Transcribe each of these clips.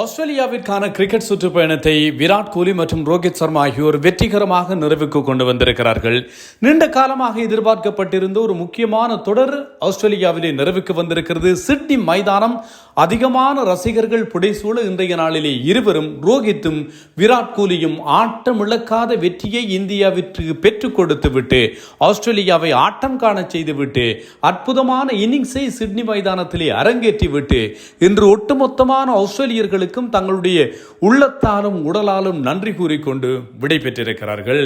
ஆஸ்திரேலியாவிற்கான cricket சுற்றுப்பயணத்தை விராட் கோலி மற்றும் ரோஹித் சர்மா ஆகியோர் வெற்றிகரமாக நிறைவுக்கு கொண்டு வந்திருக்கிறார்கள். நீண்ட காலமாக எதிர்பார்க்கப்பட்டிருந்த ஒரு முக்கியமான தொடர் ஆஸ்திரேலியாவிலே நிறைவுக்கு வந்திருக்கிறது. சிட்னி மைதானம் அதிகமான ரசிகர்கள் புடைசூழ இன்றைய நாளிலே இருவரும் ரோஹித்தும் விராட் கோலியும் ஆட்டம் இழக்காத வெற்றியை இந்தியாவிற்கு பெற்றுக் கொடுத்து விட்டு ஆஸ்திரேலியாவை ஆட்டம் காண செய்துவிட்டு அற்புதமான இன்னிங்ஸை சிட்னி மைதானத்திலே அரங்கேற்றி விட்டு இன்று ஒட்டுமொத்தமான ஆஸ்திரேலியர்களுக்கும் தங்களுடைய உள்ளத்தாலும் உடலாலும் நன்றி கூறிக்கொண்டு விடைபெற்றிருக்கிறார்கள்.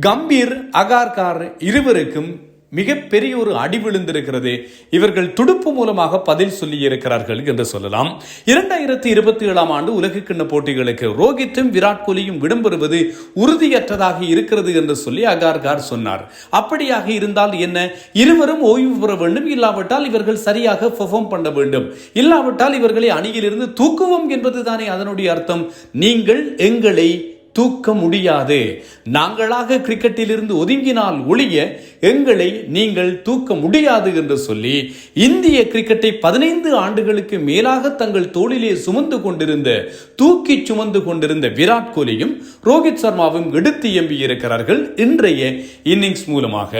கம்பீர் அகார்கார் இருவருக்கும் மிகப்பெரிய ஒரு அடி விழுந்திருக்கிறது. இவர்கள் துடுப்பு மூலமாக பதில் சொல்லி இருக்கிறார்கள் என்று சொல்லலாம். இரண்டாயிரத்தி இருபத்தி ஏழாம் ஆண்டு உலகக்கிண்ண போட்டிகளுக்கு ரோஹித்தும் விராட் கோலியும் விடுபெறுவது உறுதியற்றதாக இருக்கிறது என்று சொல்லி அகார்கார் சொன்னார். அப்படியாக இருந்தால் என்ன? இருவரும் ஓய்வு பெற வேண்டும். இல்லாவிட்டால் இவர்கள் சரியாக பெர்ஃபார்ம் பண்ண வேண்டும். இல்லாவிட்டால் இவர்களை அணியிலிருந்து தூக்குவோம் என்பதுதானே அதனுடைய அர்த்தம். நீங்கள் எங்களை தூக்க முடியாது. நாங்களாக கிரிக்கெட்டிலிருந்து ஒதுங்கினால் ஒழிய எங்களை நீங்கள் தூக்க முடியாது என்று சொல்லி இந்திய கிரிக்கெட்டை பதினைந்து ஆண்டுகளுக்கு மேலாக தங்கள் தோளிலே சுமந்து கொண்டிருந்த தூக்கி சுமந்து கொண்டிருந்த விராட் கோலியும் ரோஹித் சர்மாவும் எடுத்து எம்பி இருக்கிறார்கள் இன்றைய இன்னிங்ஸ் மூலமாக.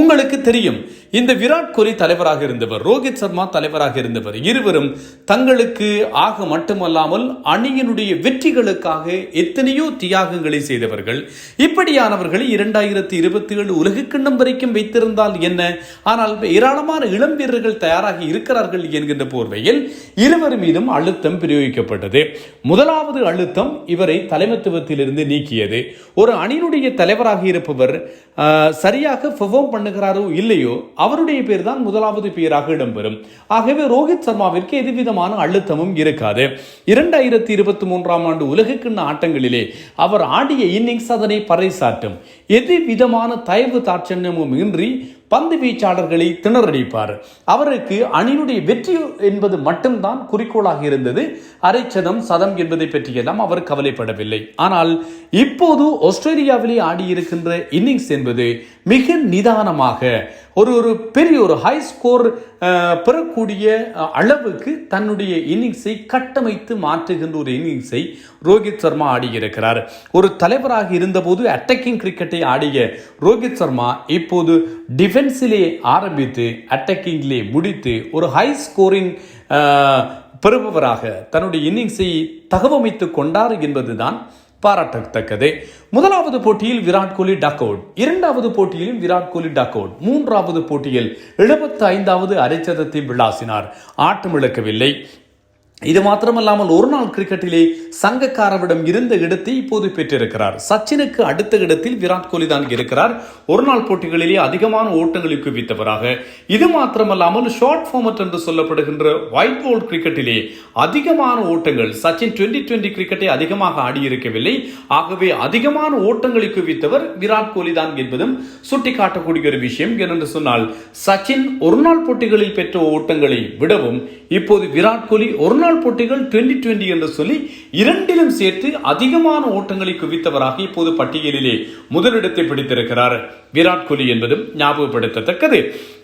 உங்களுக்கு தெரியும் இந்த விராட் கோலி தலைவராக இருந்தவர் ரோஹித் சர்மா தலைவராக இருந்தவர் இருவரும் தங்களுக்கு ஆக மட்டுமல்லாமல் அணியினுடைய வெற்றிகளுக்காக எத்தனையோ தியாகங்களை செய்தவர்கள். இப்படியானவர்களை இரண்டாயிரத்தி இருபத்தி ஏழு உலகக்கிண்ணம் வரைக்கும் வைத்திருந்தால் என்ன? ஆனால் ஏராளமான இளம் வீரர்கள் தயாராகி இருக்கிறார்கள் என்கின்ற போர்வையில் இருவர் மீதும் அழுத்தம் பிரயோகிக்கப்பட்டது. முதலாவது அழுத்தம் இவரை தலைமத்துவத்திலிருந்து நீக்கியது. ஒரு அணியினுடைய தலைவராக இருப்பவர் சரியாக பெர்ஃபார்ம் பண்ணுகிறாரோ இல்லையோ அவருடைய பேர் தான் முதலாவது பேராக இடம்பெறும். ஆகவே ரோஹித் சர்மாவிற்கு எதுவிதமான அழுத்தமும் இருக்காது. இரண்டாயிரத்தி இருபத்தி மூன்றாம் ஆண்டு உலகக்கிண்ண ஆட்டங்களிலே அவர் ஆடிய இன்னிங்ஸ் அதனை பறைசாற்றும். எது விதமான தயவு தாட்சண்யமும் இன்றி பந்து வீச்சாளர்களை திணறடிப்பார் அவருக்கு அணியினுடைய வெற்றி என்பது மட்டும்தான் குறிக்கோளாக இருந்தது. அரைச்சதம் சதம் என்பதை பற்றியெல்லாம் அவர் கவலைப்படவில்லை. ஆனால் இப்போது ஆஸ்திரேலியாவிலே ஆடியிருக்கின்ற இன்னிங்ஸ் என்பது மிக நிதானமாக ஒரு ஒரு பெரிய ஒரு ஹை ஸ்கோர் பெறக்கூடிய அளவுக்கு தன்னுடைய இன்னிங்ஸை கட்டமைத்து மாற்றுகின்ற ஒரு இன்னிங்ஸை ரோஹித் சர்மா ஆடியிருக்கிறார். ஒரு தலைவராக இருந்தபோது அட்டாக்கிங் கிரிக்கெட்டை ஆடிய ரோஹித் சர்மா இப்போது டிஃபென்ஸிலே ஆரம்பித்து அட்டாக்கிங்லே முடித்து ஒரு ஹை ஸ்கோரிங் பெறுபவராக தன்னுடைய இன்னிங்ஸை தகவமைத்துக் கொண்டார் என்பதுதான் பாராட்டத்தக்கது. முதலாவது போட்டியில் விராட் கோலி டக் அவுட் இரண்டாவது போட்டியிலும் விராட் கோலி டக் அவுட் மூன்றாவது போட்டியில் எழுபத்தி ஐந்தாவது அரைச்சதத்தை விளாசினார். ஆட்டம் இழக்கவில்லை. இது மாத்திரமல்லாமல் ஒரு நாள் கிரிக்கெட்டிலே சங்கக்காரவிடம் இருந்த இடத்தை இப்போது பெற்றிருக்கிறார். சச்சினுக்கு அடுத்த இடத்தில் விராட் கோலி தான் இருக்கிறார். ஒரு நாள் போட்டிகளிலே அதிகமான ஓட்டங்களை குவித்தவராக. இது மாத்திரமல்லாமல் ஷார்ட் ஃபார்மட் என்று சொல்லப்படுகின்ற ஒயிட் பால் கிரிக்கெட்டிலே அதிகமான ஓட்டங்கள் சச்சின் டுவெண்டி டுவெண்டி கிரிக்கெட்டை அதிகமாக ஆடியிருக்கவில்லை. ஆகவே அதிகமான ஓட்டங்களை குவித்தவர் விராட் கோலி தான் என்பதும் சுட்டிக்காட்டக்கூடிய ஒரு விஷயம் என்று சொன்னால் சச்சின் ஒரு நாள் போட்டிகளில் பெற்ற ஓட்டங்களை விடவும் இப்போது விராட் கோலி ஒரு நாள் போட்டிகள் டுவெண்டி டுவெண்டி என்று சொல்லி இரண்டிலும் சேர்த்து அதிகமான ஓட்டங்களை குவித்தவராக இப்போது பட்டியலிலே முதலிடத்தை பிடித்திருக்கிறார். விராட் கோலி என்பதும் ஞாபகப்படுத்தத்தக்கது.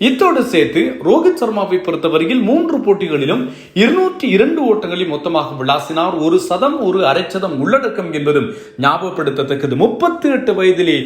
இத்தோடு சேர்த்து ரோஹித் சர்மாவை பொறுத்தவரையில் மூன்று போட்டிகளிலும் இருநூற்றி இரண்டு ஓட்டங்களை மொத்தமாக விளாசினார். ஒரு சதம் ஒரு அரைச்சதம் உள்ளடக்கம் என்பதும் ஞாபகப்படுத்தத்தக்கது. முப்பத்தி எட்டு வயதிலே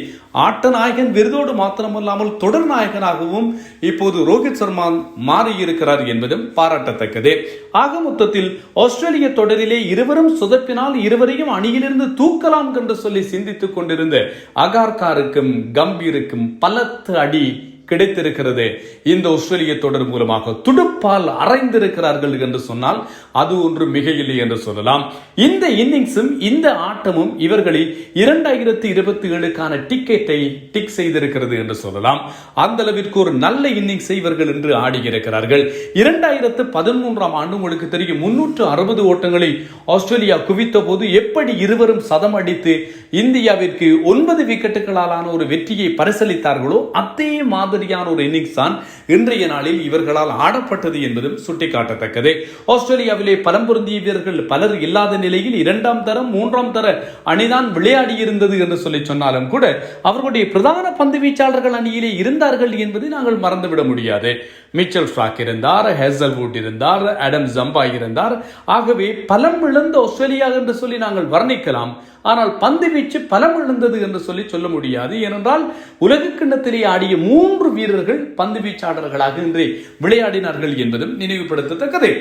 ஆட்ட நாயகன் விருதோடு மாத்திரமல்லாமல் தொடர் நாயகனாகவும் இப்போது ரோஹித் சர்மா மாறியிருக்கிறார் என்பதும் பாராட்டத்தக்கது. ஆக மொத்தத்தில் ஆஸ்திரேலிய தொடரிலே இருவரும் சுதப்பினால் இருவரையும் அணியிலிருந்து தூக்கலாம் என்று சொல்லி சிந்தித்துக் கொண்டிருந்த அகார்காருக்கும் கம்பீருக்கும் பலத்து அடி கிடைத்திருக்கிறது. இந்த ஆஸ்திரேலிய தொடர் மூலமாக துடுப்பால் அரைந்திருக்கிறார்கள் என்று சொன்னால் அது ஒன்று மிக இல்லை என்று சொல்லலாம். இந்த இன்னிங்ஸும் இந்த ஆட்டமும் இவர்களை இரண்டாயிரத்தி இருபத்தி ஏழுக்கான டிக்கெட்டை டிக் செய்திருக்கிறது என்று சொல்லலாம். அந்த அளவிற்கு ஒரு நல்ல இன்னிங்ஸை இவர்கள் இன்று ஆடியிருக்கிறார்கள். இரண்டாயிரத்து பதிமூன்றாம் ஆண்டு உங்களுக்கு தெரியும் முன்னூற்று அறுபது ஓட்டங்களை ஆஸ்திரேலியா குவித்த போது எப்படி இருவரும் சதம் அடித்து இந்தியாவிற்கு ஒன்பது விக்கெட்டுகளாலான ஒரு வெற்றியை பரிசளித்தார்களோ அதே மாதிரி மாதிரியான ஒரு இன்னிங்ஸ் தான் இன்றைய நாளில் இவர்களால் ஆடப்பட்டது என்பதும் சுட்டிக்காட்டத்தக்கது. ஆஸ்திரேலியாவிலே பலம் பொருந்திய வீரர்கள் பலர் இல்லாத நிலையில் இரண்டாம் தரம் மூன்றாம் தர அணிதான் விளையாடி இருந்தது என்று சொல்லி சொன்னாலும் கூட அவர்களுடைய பிரதான பந்து வீச்சாளர்கள் அணியிலே இருந்தார்கள் என்பதை நாங்கள் மறந்துவிட முடியாது. மிச்சல் ஸ்ட்ராக் இருந்தார் ஹேசல்வுட் இருந்தார் அடம் ஜம்பா இருந்தார். ஆகவே பலம் இழந்த ஆஸ்திரேலியா என்று சொல்லி நாங்கள் வர்ணிக்கலாம். ஆனால் பந்து வீச்சு பலம் இழந்தது என்று சொல்லி சொல்ல முடியாது. ஏனென்றால் உலக கிண்ணத்திலே ஆடிய மூன்று வீரர்கள் பந்து வீச்சாளர்களாக இன்றே விளையாடினார்கள் என்பதும் நினைவுபடுத்தத்தக்கது.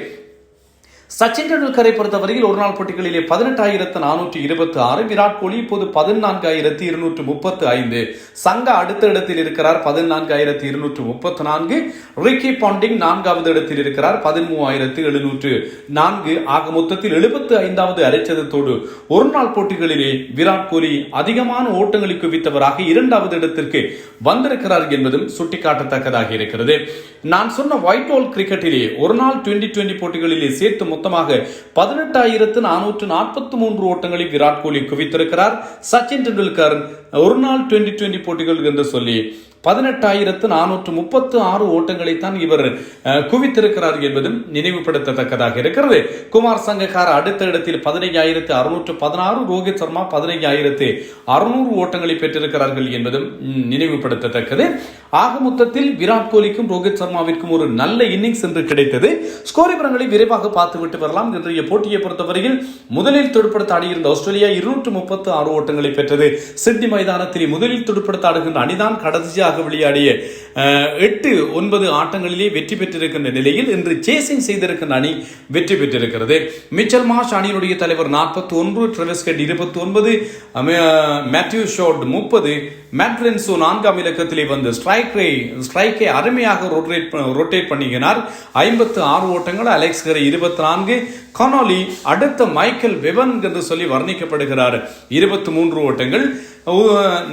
சச்சின் டெண்டுல்கரை பொறுத்தவரையில் ஒரு நாள் போட்டிகளிலே பதினெட்டாயிரத்து நானூற்றி இருபத்தி ஆறு விராட் கோலி இப்போது பதினான்காயிரத்தி இருநூற்று முப்பத்து ஐந்து. சங்க அடுத்த இடத்தில் இருக்கிறார் பதினான்காயிரத்தி இருநூற்று முப்பத்தி நான்கு. ரிக்கி பாண்டிங் நான்காவது இடத்தில் இருக்கிறார் பதிமூவாயிரத்து எழுநூற்று நான்கு. ஆக மொத்தத்தில் எழுபத்து ஐந்தாவது அரைச்சதத்தோடு ஒரு நாள் போட்டிகளிலே விராட் கோலி அதிகமான ஓட்டங்களை குவித்தவராக இரண்டாவது இடத்திற்கு வந்திருக்கிறார் என்பதும் சுட்டிக்காட்டத்தக்கதாக இருக்கிறது. நான் சொன்ன ஒயிட் பால் கிரிக்கெட்டிலே ஒரு நாள் டுவெண்டி டுவெண்டி போட்டிகளிலே சேர்த்து மொத்தமாக பதினெட்டாயிரத்து நானூற்று நாற்பத்தி மூன்று ஓட்டங்களை விராட் கோலி குவித்திருக்கிறார். சச்சின் டெண்டுல்கர் ஒரு நாள் டுவெண்டி டுவெண்டி போட்டிகள் என்று சொல்லி பதினெட்டாயிரத்து நானூற்று முப்பத்து ஆறு ஓட்டங்களைத்தான் இவர் குவித்திருக்கிறார் என்பதும் நினைவுபடுத்தத்தக்கதாக இருக்கிறது. குமார் சங்கக்கார் அடுத்த இடத்தில் பதினைஞ்சாயிரத்து அறுநூற்று பதினாறு ரோஹித் சர்மா பதினைஞ்சாயிரத்து அறுநூறு ஓட்டங்களை பெற்றிருக்கிறார்கள் என்பதும் நினைவுபடுத்தத்தக்கது. ஆக மொத்தத்தில் விராட் கோலிக்கும் ரோஹித் சர்மாவிற்கும் ஒரு நல்ல இன்னிங்ஸ் என்று கிடைத்தது. ஸ்கோர் விவரங்களை விரைவாக பார்த்துவிட்டு வரலாம். இன்றைய போட்டியை பொறுத்தவரையில் முதலில் தொடுப்படுத்த ஆடியிருந்த ஆஸ்திரேலியா இருநூற்று முப்பத்து ஆறு ஓட்டங்களை பெற்றது. சிட்னி மைதானத்தில் முதலில் துடுப்படுத்த ஆடுகின்ற அணிதான் கடைசியாக விளையாடிய எட்டு ஒன்பது ஆட்டங்களிலே வெற்றி பெற்றிருக்கின்ற நிலையில் இன்று சேசிங் செய்திருக்கின்ற அணி வெற்றி பெற்றிருக்கிறது. மிச்சல் மாஷ் அணியினுடைய தலைவர் நாற்பத்தி ஒன்று ட்ரெவிஸ்கட் இருபத்தி ஒன்பது மேத்யூ ஷோட் முப்பது மேட்ரின்சோ நான்காம் இலக்கத்திலே வந்து ஸ்ட்ரைக்கை ஸ்ட்ரைக்கை அருமையாக ரொட்டேட் ரொட்டேட் பண்ணுகிறார் ஐம்பத்து ஆறு ஓட்டங்கள் அலெக்ஸ் கரை இருபத்தி நான்கு கனோலி அடுத்த மைக்கேல் வெவன் என்று சொல்லி வர்ணிக்கப்படுகிறார். இருபத்தி மூன்று ஓட்டங்கள்.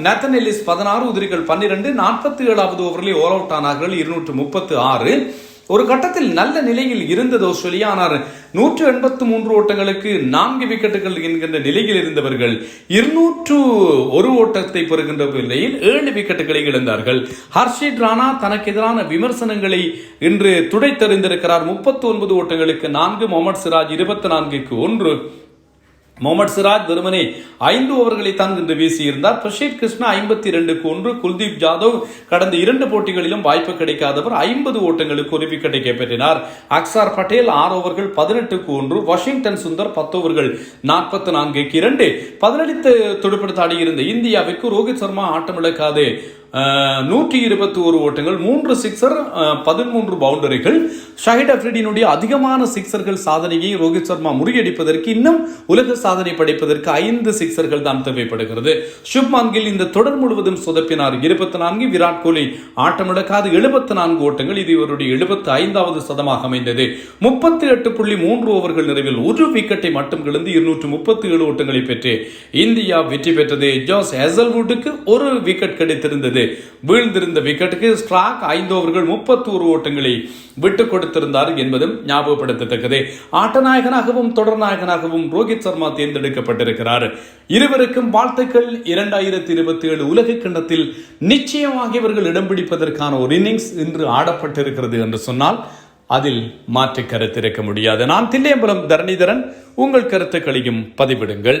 நேத்தன் எலிஸ் பதினாறு உதிரிகள் பன்னிரெண்டு நாற்பத்தி ஏழாவது ஓவரில் ஓல் அவுட் ஆனார்கள் இருநூற்று முப்பத்து ஆறு. ஒரு கட்டத்தில் நல்ல நிலையில் இருந்தது ஆஸ்திரேலியா ஆனால் நூற்று எண்பத்து மூன்று ஓட்டங்களுக்கு நான்கு விக்கெட்டுகள் என்கின்ற நிலையில் இருந்தவர்கள் இருநூற்று ஒரு ஓட்டத்தை பெறுகின்ற நிலையில் ஏழு விக்கெட்டுகளை இழந்தார்கள். ஹர்ஷித் ராணா தனக்கு எதிரான விமர்சனங்களை இன்று துடைத்தறிந்திருக்கிறார். முப்பத்தி ஒன்பது ஓட்டங்களுக்கு நான்கு முகமது சிராஜ் இருபத்தி நான்குக்கு ஒன்று. முகமது சிராஜ் வெறுமனே ஐந்து ஓவர்களை தான் இன்று வீசியிருந்தார். பிரஷீத் கிருஷ்ணா ஐம்பத்தி ரெண்டுக்கு ஒன்று குல்தீப் ஜாதவ் கடந்த இரண்டு போட்டிகளிலும் வாய்ப்பு கிடைக்காதவர் ஐம்பது ஓட்டங்களுக்கு ஒரு விக்கெட்டை கைப்பற்றினார். அக்சார் பட்டேல் ஆறு ஓவர்கள் பதினெட்டுக்கு ஒன்று வாஷிங்டன் சுந்தர் பத்து ஓவர்கள் நாற்பத்தி நான்குக்கு இரண்டு. பதினெட்டு துடுப்படுத்த ஆடியிருந்த இந்தியாவிற்கு ரோஹித் சர்மா ஆட்டமிழக்காது. நூற்றி இருபத்தி ஒரு ஓட்டங்கள் மூன்று சிக்ஸர் பதிமூன்று பவுண்டரிகள் ஷஹிட் அஃப்ரிடினுடைய அதிகமான சிக்ஸர்கள் சாதனையை ரோஹித் சர்மா முறியடிப்பதற்கு இன்னும் உலக சாதனை படைப்பதற்கு ஐந்து சிக்ஸர்கள் தான் தேவைப்படுகிறது. சுப்மான் கில் இந்த தொடர் முழுவதும் சொதப்பினார். இருபத்தி நான்கு விராட் கோலி ஆட்டமிழக்காது. எழுபத்தி நான்கு ஓட்டங்கள் இது இவருடைய எழுபத்தி ஐந்தாவது சதமாக அமைந்தது. முப்பத்தி எட்டு புள்ளி மூன்று ஓவர்கள் நிறைவில் ஒரு விக்கெட்டை மட்டும் கிழந்து இருநூற்று முப்பத்தி ஏழு ஓட்டங்களை பெற்று. இந்தியா வெற்றி பெற்றது. ஜோஸ் ஹெசல்வுட்டுக்கு ஒரு விக்கெட் கிடைத்திருந்தது. வீழ்ந்திருந்த விக்கெட்டுக்கு ஸ்ட்ராக் ஐந்து ஓவர்கள் முப்பத்தோரு ஓட்டங்களை விட்டுக் கொடுத்திருந்தார் என்பதும் ஞாபகப்படுத்தத்தக்கது. ஆட்டநாயகனாகவும் தொடர் நாயகனாகவும் ரோஹித் சர்மா தேர்ந்தெடுக்கப்பட்டிருக்கிறார். இருவருக்கும் வாழ்த்துக்கள். இரண்டாயிரத்தி இருபத்தி ஏழு உலக கிண்ணத்தில் நிச்சயமாக இவர்கள் இடம் பிடிப்பதற்கான ஒரு இன்னிங்ஸ் இன்று ஆடப்பட்டிருக்கிறது என்று சொன்னால் அதில் மாற்றி கருத்திருக்க முடியாது. நான் தில்லையம்பலம் தரணிதரன். உங்கள் கருத்துக்களையும் பதிவிடுங்கள்.